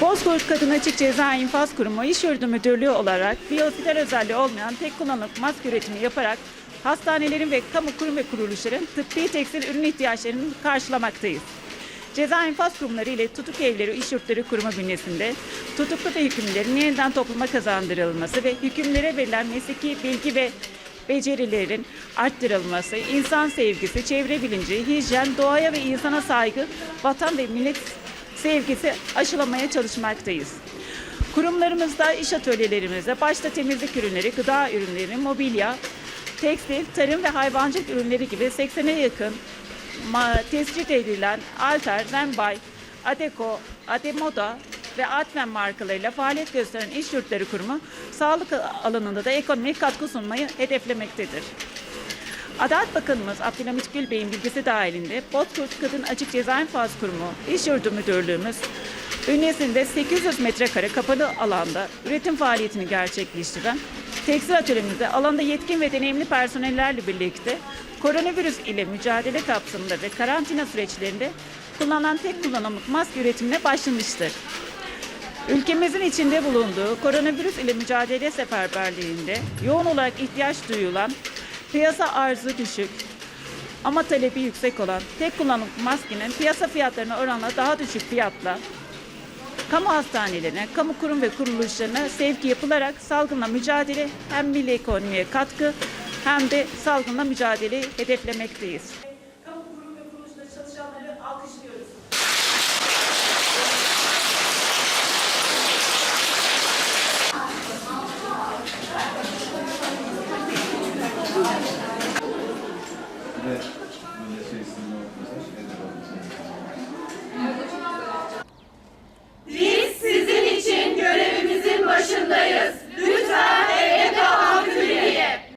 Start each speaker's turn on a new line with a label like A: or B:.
A: Bozkurt Kadın Açık Ceza İnfaz Kurumu İş Yurdu Müdürlüğü olarak biyofiler özelliği olmayan tek kullanımlık maske üretimi yaparak hastanelerin ve kamu kurum ve kuruluşların tıbbi tekstil ürün ihtiyaçlarını karşılamaktayız. Ceza infaz kurumları ile tutuk evleri iş yurtları kurumu bünyesinde tutuklu ve hükümlerin yeniden topluma kazandırılması ve hükümlere verilen mesleki bilgi ve becerilerin arttırılması, insan sevgisi, çevre bilinci, hijyen, doğaya ve insana saygı, vatan ve millet sevgisi aşılamaya çalışmaktayız. Kurumlarımızda, iş atölyelerimizde başta temizlik ürünleri, gıda ürünleri, mobilya, tekstil, tarım ve hayvancılık ürünleri gibi 80'e yakın tespit edilen Alter, Zenbay, Adeko, Ademoda ve Atmen markalarıyla faaliyet gösteren iş yurtları kurumu sağlık alanında da ekonomik katkı sunmayı hedeflemektedir. Adalet Bakanımız Abdülhamit Gül Bey'in bilgisi dahilinde Bozkurt Kadın Açık Ceza İnfaz Kurumu İş Yurdu Müdürlüğümüz bünyesinde 800 metrekare kapalı alanda üretim faaliyetini gerçekleştiren tekstil atölyemizde alanda yetkin ve deneyimli personellerle birlikte koronavirüs ile mücadele kapsamında ve karantina süreçlerinde kullanılan tek kullanımlık maske üretimine başlamıştır. Ülkemizin içinde bulunduğu koronavirüs ile mücadele seferberliğinde yoğun olarak ihtiyaç duyulan, piyasa arzı düşük ama talebi yüksek olan tek kullanımlık maskenin piyasa fiyatlarına oranla daha düşük fiyatla kamu hastanelerine, kamu kurum ve kuruluşlarına sevki yapılarak salgınla mücadele hem milli ekonomiye katkı hem de salgınla mücadeleyi hedeflemekteyiz. Kamu kurum ve kuruluşları çalışanları alkışlıyoruz.
B: Bir de böyle şey sinir olmasın, şeyler olmasın.